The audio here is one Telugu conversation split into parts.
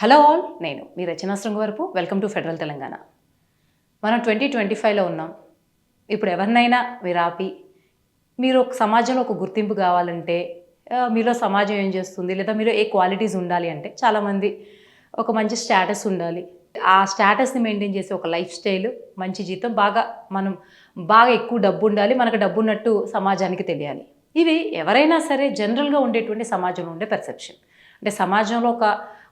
హలో ఆల్ నేను మీ Rachana Srungavarapu welcome to federal Telangana. మనం ట్వంటీ ట్వంటీ ఫైవ్లో ఉన్నాం. ఇప్పుడు ఎవరినైనా మీరు ఆపి మీరు ఒక సమాజంలో ఒక గుర్తింపు కావాలంటే మీలో సమాజం ఏం చేస్తుంది లేదా మీలో ఏ క్వాలిటీస్ ఉండాలి అంటే చాలామంది ఒక మంచి స్టేటస్ ఉండాలి. ఆ స్టేటస్ని మెయింటైన్ చేసే ఒక లైఫ్ స్టైల్ మంచి జీతం బాగా మనం బాగా ఎక్కువ డబ్బు ఉండాలి మనకు డబ్బు ఉన్నట్టు సమాజానికి తెలియాలి. ఇవి ఎవరైనా సరే జనరల్గా ఉండేటువంటి సమాజంలో ఉండే పర్సెప్షన్ అంటే సమాజంలో ఒక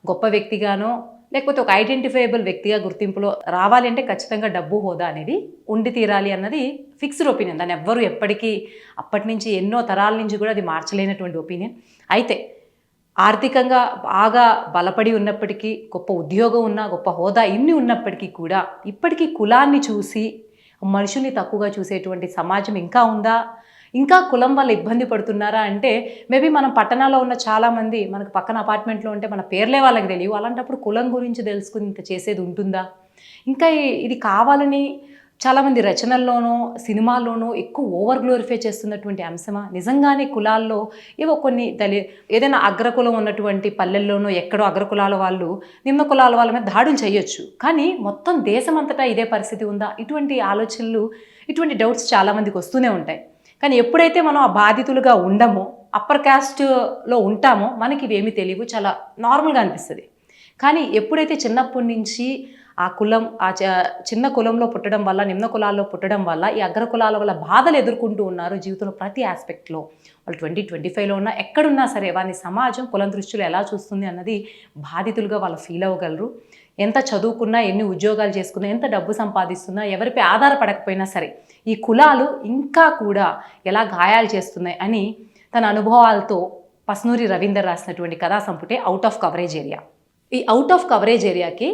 గొప్ప వ్యక్తిగానో లేకపోతే ఒక ఐడెంటిఫైయబుల్ వ్యక్తిగా గుర్తింపులో రావాలి అంటే ఖచ్చితంగా డబ్బు హోదా అనేది ఉండి తీరాలి అన్నది ఫిక్స్డ్ ఒపీనియన్. దాన్ని ఎవ్వరు ఎప్పటికీ అప్పటి నుంచి ఎన్నో తరాల నుంచి కూడా అది మార్చలేనటువంటి ఒపీనియన్. అయితే ఆర్థికంగా బాగా బలపడి ఉన్నప్పటికీ గొప్ప ఉద్యోగం ఉన్న గొప్ప హోదా ఇన్ని ఉన్నప్పటికీ కూడా ఇప్పటికీ కులాన్ని చూసి మనుషుల్ని తక్కువగా చూసేటువంటి సమాజం ఇంకా ఉందా? ఇంకా కులం వాళ్ళు ఇబ్బంది పడుతున్నారా అంటే మేబీ మనం పట్టణాల్లో ఉన్న చాలామంది మనకు పక్కన అపార్ట్మెంట్లో ఉంటే మన పేర్లే వాళ్ళకి తెలియవు. అలాంటప్పుడు కులం గురించి తెలుసుకుని ఇంత చేసేది ఉంటుందా? ఇంకా ఇది కావాలని చాలామంది రచనల్లోనూ సినిమాల్లోనూ ఎక్కువ ఓవర్ గ్లోరిఫై చేస్తున్నటువంటి అంశమా? నిజంగానే కులాల్లో ఏవో కొన్ని దళి ఏదైనా అగ్రకులం ఉన్నటువంటి పల్లెల్లోనూ ఎక్కడో అగ్రకులాల వాళ్ళు నిమ్న కులాల వాళ్ళ మీద దాడులు చేయొచ్చు. కానీ మొత్తం దేశమంతటా ఇదే పరిస్థితి ఉందా? ఇటువంటి ఆలోచనలు ఇటువంటి డౌట్స్ చాలామందికి వస్తూనే ఉంటాయి. కానీ ఎప్పుడైతే మనం ఆ బాధితులుగా ఉండమో అప్పర్ క్యాస్ట్లో ఉంటామో మనకి ఇవేమీ తెలియవు చాలా నార్మల్గా అనిపిస్తుంది. కానీ ఎప్పుడైతే చిన్నప్పటి నుంచి ఆ కులం ఆ చిన్న కులంలో పుట్టడం వల్ల నిమ్న కులాల్లో పుట్టడం వల్ల ఈ అగ్ర కులాల వల్ల బాధలు ఎదుర్కొంటూ ఉన్నారు జీవితంలో ప్రతి ఆస్పెక్ట్లో వాళ్ళు ట్వంటీ ట్వంటీ ఫైవ్లో ఉన్నా ఎక్కడున్నా సరే వారిని సమాజం కులం దృష్టిలో ఎలా చూస్తుంది అన్నది బాధితులుగా వాళ్ళు ఫీల్ అవ్వగలరు. ఎంత చదువుకున్నా ఎన్ని ఉద్యోగాలు చేసుకున్నా ఎంత డబ్బు సంపాదిస్తున్నా ఎవరిపై ఆధారపడకపోయినా సరే ఈ కులాలు ఇంకా కూడా ఎలా గాయాలు చేస్తున్నాయి అని తన అనుభవాలతో పస్నూరి రవీందర్ రాసినటువంటి కథా సంపుటే అవుట్ ఆఫ్ కవరేజ్ ఏరియా ఈ అవుట్ ఆఫ్ కవరేజ్ ఏరియాకి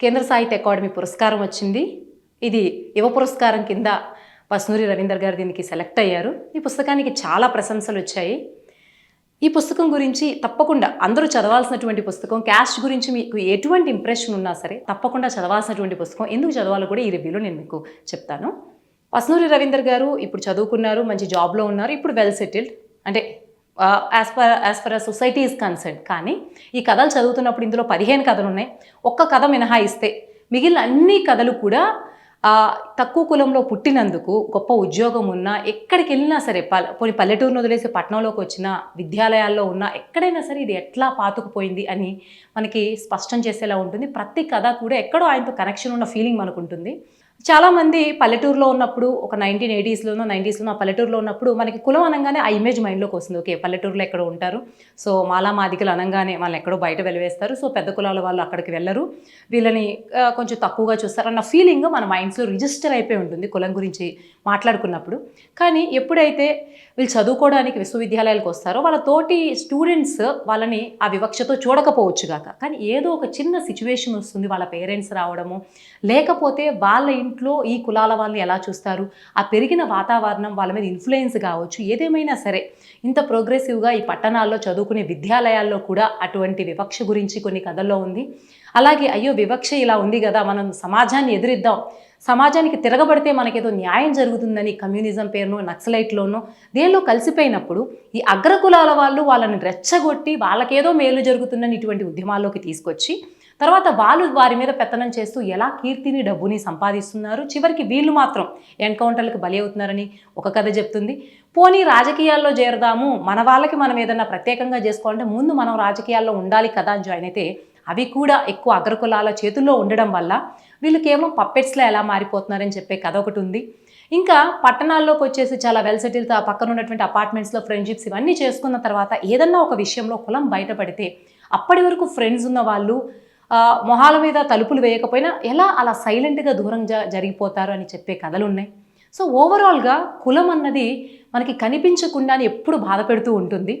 కేంద్ర సాహిత్య అకాడమీ పురస్కారం వచ్చింది. ఇది యువ పురస్కారం కింద పస్నూరి రవీందర్ గారు దీనికి సెలెక్ట్ అయ్యారు. ఈ పుస్తకానికి చాలా ప్రశంసలు వచ్చాయి. ఈ పుస్తకం గురించి తప్పకుండా అందరూ చదవాల్సినటువంటి పుస్తకం క్యాస్ట్ గురించి మీకు ఎటువంటి ఇంప్రెషన్ ఉన్నా సరే తప్పకుండా చదవాల్సినటువంటి పుస్తకం ఎందుకు చదవాలో కూడా ఈ రివ్యూలో నేను మీకు చెప్తాను. పస్నూరి రవీందర్ గారు ఇప్పుడు చదువుకున్నారు మంచి జాబ్లో ఉన్నారు ఇప్పుడు వెల్ సెటిల్డ్ అంటే as per as per society is concern కానీ ఈ కథలు చదువుతున్నప్పుడు ఇందులో పదిహేను కథలు ఉన్నాయి. ఒక్క కథ మినహాయిస్తే మిగిలిన అన్ని కథలు కూడా తక్కువ కులంలో పుట్టినందుకు గొప్ప ఉద్యోగం ఉన్నా ఎక్కడికి వెళ్ళినా సరే ప పోనీ పల్లెటూరును వదిలేసి పట్టణంలోకి వచ్చిన విద్యాలయాల్లో ఉన్నా ఎక్కడైనా సరే ఇది ఎట్లా పాతుకుపోయింది అని మనకి స్పష్టం చేసేలా ఉంటుంది. ప్రతి కథ కూడా ఎక్కడో ఆయనతో కనెక్షన్ ఉన్న ఫీలింగ్ మనకు ఉంటుంది. చాలామంది పల్లెటూరులో ఉన్నప్పుడు ఒక నైన్టీన్ ఎయిటీస్లోనో నైంటీస్లోనో ఆ పల్లెటూరులో ఉన్నప్పుడు మనకి కులం అనగానే ఆ ఇమేజ్ మైండ్లోకి వస్తుంది. ఓకే పల్లెటూరులో ఎక్కడ ఉంటారు. సో మాలా మాదికలు అనగానే వాళ్ళని ఎక్కడో బయట వెలివేస్తారు. సో పెద్ద కులాల వాళ్ళు అక్కడికి వెళ్ళరు. వీళ్ళని కొంచెం తక్కువగా చూస్తారు అన్న ఫీలింగ్ మన మైండ్స్లో రిజిస్టర్ అయిపోయి ఉంటుంది కులం గురించి మాట్లాడుకున్నప్పుడు. కానీ ఎప్పుడైతే వీళ్ళు చదువుకోవడానికి విశ్వవిద్యాలయాలకు వస్తారో వాళ్ళ తోటి స్టూడెంట్స్ వాళ్ళని ఆ వివక్షతో చూడకపోవచ్చు కాక కానీ ఏదో ఒక చిన్న సిచ్యువేషన్ వస్తుంది. వాళ్ళ పేరెంట్స్ రావడము. లేకపోతే వాళ్ళ ఇంట్లో ఈ కులాల వాళ్ళని ఎలా చూస్తారు? ఆ పెరిగిన వాతావరణం వాళ్ళ మీద ఇన్ఫ్లుయెన్స్ కావచ్చు ఏదేమైనా సరే ఇంత ప్రోగ్రెసివ్గా ఈ పట్టణాల్లో చదువుకునే విద్యాలయాల్లో కూడా అటువంటి వివక్ష గురించి కొన్ని కథల్లో ఉంది. అలాగే అయ్యో వివక్ష ఇలా ఉంది కదా మనం సమాజాన్ని ఎదురిద్దాం. సమాజానికి తిరగబడితే మనకేదో న్యాయం జరుగుతుందని కమ్యూనిజం పేరును నక్సలైట్లోనో దేనిలో కలిసిపోయినప్పుడు ఈ అగ్రకులాల వాళ్ళు వాళ్ళని రెచ్చగొట్టి వాళ్ళకేదో మేలు జరుగుతుందని ఇటువంటి ఉద్యమాల్లోకి తీసుకొచ్చి తర్వాత వాళ్ళు వారి మీద పెత్తనం చేస్తూ ఎలా కీర్తిని డబ్బుని సంపాదిస్తున్నారు? చివరికి వీళ్ళు మాత్రం ఎన్కౌంటర్లకు బలి అవుతున్నారని ఒక కథ చెప్తుంది. పోనీ రాజకీయాల్లో చేరదాము. మన వాళ్ళకి మనం ఏదన్నా ప్రత్యేకంగా చేసుకోవాలంటే ముందు మనం రాజకీయాల్లో ఉండాలి కదా అని జాయిన్ అయితే అవి కూడా ఎక్కువ అగ్రకులాల చేతుల్లో ఉండడం వల్ల వీళ్ళు కేవలం పప్పెట్స్లో ఎలా మారిపోతున్నారని చెప్పే కథ ఒకటి ఉంది. ఇంకా పట్టణాల్లోకి వచ్చేసి చాలా వెల్ సెటిల్ పక్కన ఉన్నటువంటి అపార్ట్మెంట్స్లో ఫ్రెండ్షిప్స్ ఇవన్నీ చేసుకున్న తర్వాత ఏదన్నా ఒక విషయంలో కులం బయటపడితే అప్పటి వరకు ఫ్రెండ్స్ ఉన్న వాళ్ళు మొహాల మీద తలుపులు వేయకపోయినా ఎలా అలా సైలెంట్గా దూరం జ జరిగిపోతారు అని చెప్పే కథలు ఉన్నాయి సో ఓవరాల్గా కులం అన్నది మనకి కనిపించకుండానే ఎప్పుడు బాధ పెడుతూ ఉంటుంది.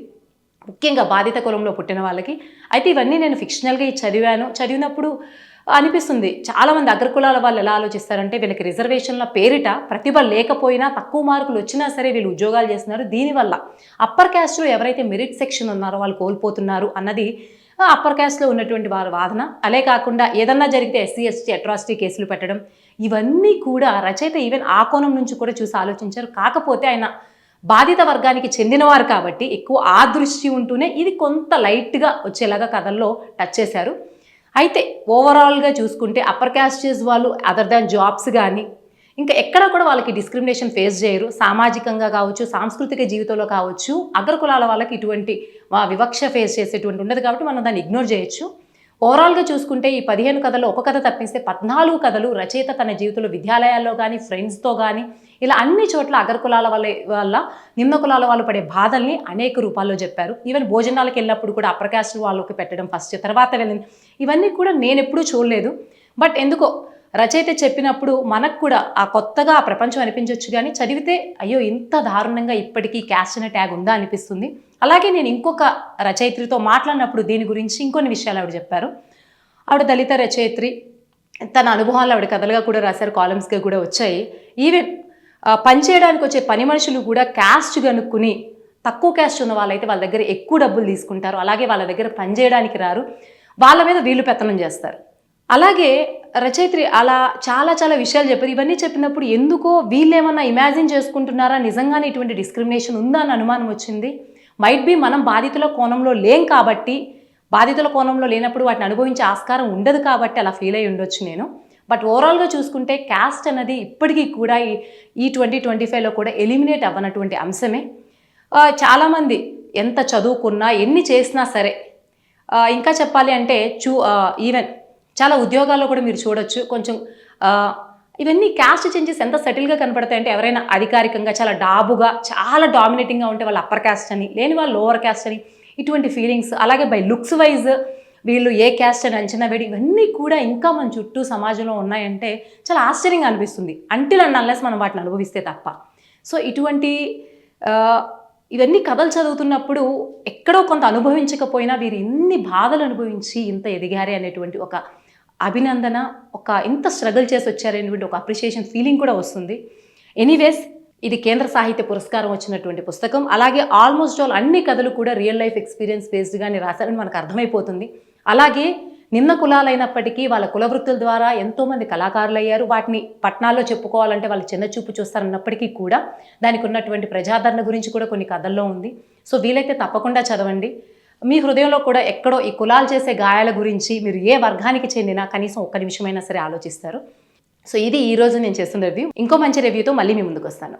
ముఖ్యంగా బాధిత కులంలో పుట్టిన వాళ్ళకి. అయితే ఇవన్నీ నేను ఫిక్షనల్గా చదివాను. చదివినప్పుడు అనిపిస్తుంది చాలామంది అగ్రకులాల వాళ్ళు ఎలా ఆలోచిస్తారంటే వీళ్ళకి రిజర్వేషన్ల పేరిట ప్రతిభ లేకపోయినా తక్కువ మార్కులు వచ్చినా సరే వీళ్ళు ఉద్యోగాలు చేస్తున్నారు. దీనివల్ల అప్పర్ క్యాస్ట్లో ఎవరైతే మెరిట్ సెక్షన్ ఉన్నారో వాళ్ళు కోల్పోతున్నారు అన్నది అప్పర్ క్యాస్ట్లో ఉన్నటువంటి వారి వాదన. అలే కాకుండా ఏదన్నా జరిగితే ఎస్సీ ఎస్టీ అట్రాసిటీ కేసులు పెట్టడం. ఇవన్నీ కూడా రచయిత ఈవెన్ ఆ కోణం నుంచి కూడా చూసి ఆలోచించారు. కాకపోతే ఆయన బాధిత వర్గానికి చెందినవారు కాబట్టి ఎక్కువ ఆ దృష్టి ఉంటూనే ఇది కొంత లైట్గా వచ్చేలాగా కథల్లో టచ్ చేశారు. అయితే ఓవరాల్గా చూసుకుంటే అప్పర్ క్యాస్టేజ్ వాళ్ళు అదర్ దాన్ జాబ్స్ కానీ ఇంకా ఎక్కడ కూడా వాళ్ళకి డిస్క్రిమినేషన్ ఫేస్ చేయరు. సామాజికంగా కావచ్చు సాంస్కృతిక జీవితంలో కావచ్చు అగ్రకులాల వాళ్ళకి ఇటువంటి వివక్ష ఫేస్ చేసేటువంటి ఉండదు కాబట్టి మనం దాన్ని ఇగ్నోర్ చేయొచ్చు. ఓవరాల్గా చూసుకుంటే ఈ పదిహేను కథలు ఒక కథ తప్పిస్తే పద్నాలుగు కథలు రచయిత తన జీవితంలో విద్యాలయాల్లో కానీ ఫ్రెండ్స్తో కానీ ఇలా అన్ని చోట్ల అగర్ కులాల వాళ్ళ వల్ల నిమ్న కులాల వాళ్ళు పడే బాధల్ని అనేక రూపాల్లో చెప్పారు. ఈవెన్ భోజనాలకు వెళ్ళినప్పుడు కూడా అప్పర్ వాళ్ళకి పెట్టడం ఫస్ట్ తర్వాత వెళ్ళింది. ఇవన్నీ కూడా నేను ఎప్పుడూ చూడలేదు. బట్ ఎందుకో రచయిత చెప్పినప్పుడు మనకు కూడా ఆ కొత్తగా ఆ ప్రపంచం అనిపించవచ్చు కానీ చదివితే అయ్యో ఇంత దారుణంగా ఇప్పటికీ క్యాస్ట్ అనే ట్యాగ్ ఉందా అనిపిస్తుంది. అలాగే నేను ఇంకొక రచయిత్రితో మాట్లాడినప్పుడు దీని గురించి ఇంకొన్ని విషయాలు ఆవిడ చెప్పారు. ఆవిడ దళిత రచయిత్రి. తన అనుభవాలు ఆవిడ కథలుగా కూడా రాశారు కాలమ్స్గా కూడా వచ్చాయి. ఈవెన్ పనిచేయడానికి వచ్చే పని మనుషులు కూడా క్యాస్ట్ కనుక్కుని తక్కువ క్యాస్ట్ ఉన్న వాళ్ళైతే వాళ్ళ దగ్గర ఎక్కువ డబ్బులు తీసుకుంటారు. అలాగే వాళ్ళ దగ్గర పనిచేయడానికి రారు. వాళ్ళ మీద వీళ్ళు పెత్తనం చేస్తారు. అలాగే రచయిత్రి అలా చాలా చాలా విషయాలు చెప్పారు ఇవన్నీ చెప్పినప్పుడు ఎందుకో వీళ్ళేమన్నా ఇమాజిన్ చేసుకుంటున్నారా? నిజంగానే ఇటువంటి డిస్క్రిమినేషన్ ఉందా? అని అనుమానం వచ్చింది. మైట్ బి మనం బాధితుల కోణంలో లేం కాబట్టి బాధితుల కోణంలో లేనప్పుడు వాటిని అనుభవించే ఆస్కారం ఉండదు కాబట్టి అలా ఫీల్ అయి ఉండొచ్చు నేను. బట్ ఓవరాల్గా చూసుకుంటే క్యాస్ట్ అనేది ఇప్పటికీ కూడా ఈ ఈ ట్వంటీ ట్వంటీ ఫైవ్లో కూడా ఎలిమినేట్ అవ్వనటువంటి అంశమే. చాలామంది ఎంత చదువుకున్నా ఎన్ని చేసినా సరే ఇంకా చెప్పాలి అంటే చూ ఈవెన్ చాలా ఉద్యోగాల్లో కూడా మీరు చూడొచ్చు. కొంచెం ఇవన్నీ క్యాస్ట్ చేంజెస్ ఎంత సెటిల్గా కనపడతాయంటే ఎవరైనా అధికారికంగా చాలా డాబుగా చాలా డామినేటింగ్గా ఉంటే వాళ్ళు అప్పర్ క్యాస్ట్ అని లేని వాళ్ళు లోవర్ క్యాస్ట్ అని ఇటువంటి ఫీలింగ్స్ అలాగే బై లుక్స్ వైజ్ వీళ్ళు ఏ క్యాస్ట్ అని అంచనా వేడి ఇవన్నీ కూడా ఇంకా మన చుట్టూ సమాజంలో ఉన్నాయంటే చాలా ఆశ్చర్యంగా అనిపిస్తుంది. అంటిల్ అండ్ అన్లెస్ మనం వాటిని అనుభవిస్తే తప్ప. సో ఇటువంటి ఇవన్నీ కథలు చదువుతున్నప్పుడు ఎక్కడో కొంత అనుభవించకపోయినా వీరు ఇన్ని బాధలు అనుభవించి ఇంత ఎదిగారే అనేటువంటి ఒక అభినందన ఒక ఇంత స్ట్రగుల్ చేసి వచ్చారనేటువంటి ఒక అప్రిషియేషన్ ఫీలింగ్ కూడా వస్తుంది. ఎనీవేస్ ఇది కేంద్ర సాహిత్య పురస్కారం వచ్చినటువంటి పుస్తకం. అలాగే ఆల్మోస్ట్ ఆల్ అన్ని కథలు కూడా రియల్ లైఫ్ ఎక్స్పీరియన్స్ బేస్డ్గానే రాశారని మనకు అర్థమైపోతుంది. అలాగే నిమ్న కులాలైనప్పటికీ వాళ్ళ కుల వృత్తుల ద్వారా ఎంతోమంది కళాకారులు అయ్యారు వాటిని పట్టణాల్లో చెప్పుకోవాలంటే వాళ్ళు చిన్న చూపు చూస్తారన్నప్పటికీ కూడా దానికి ఉన్నటువంటి ప్రజాదరణ గురించి కూడా కొన్ని కథల్లో ఉంది. సో వీలైతే తప్పకుండా చదవండి. మీ హృదయంలో కూడా ఎక్కడో ఈ కులాలు చేసే గాయాల గురించి మీరు ఏ వర్గానికి చెందినా కనీసం ఒక్క నిమిషమైనా సరే ఆలోచిస్తారు. సో ఇది ఈ రోజు నేను చేస్తున్న రివ్యూ ఇంకో మంచి రివ్యూతో మళ్ళీ మీ ముందుకు వస్తాను.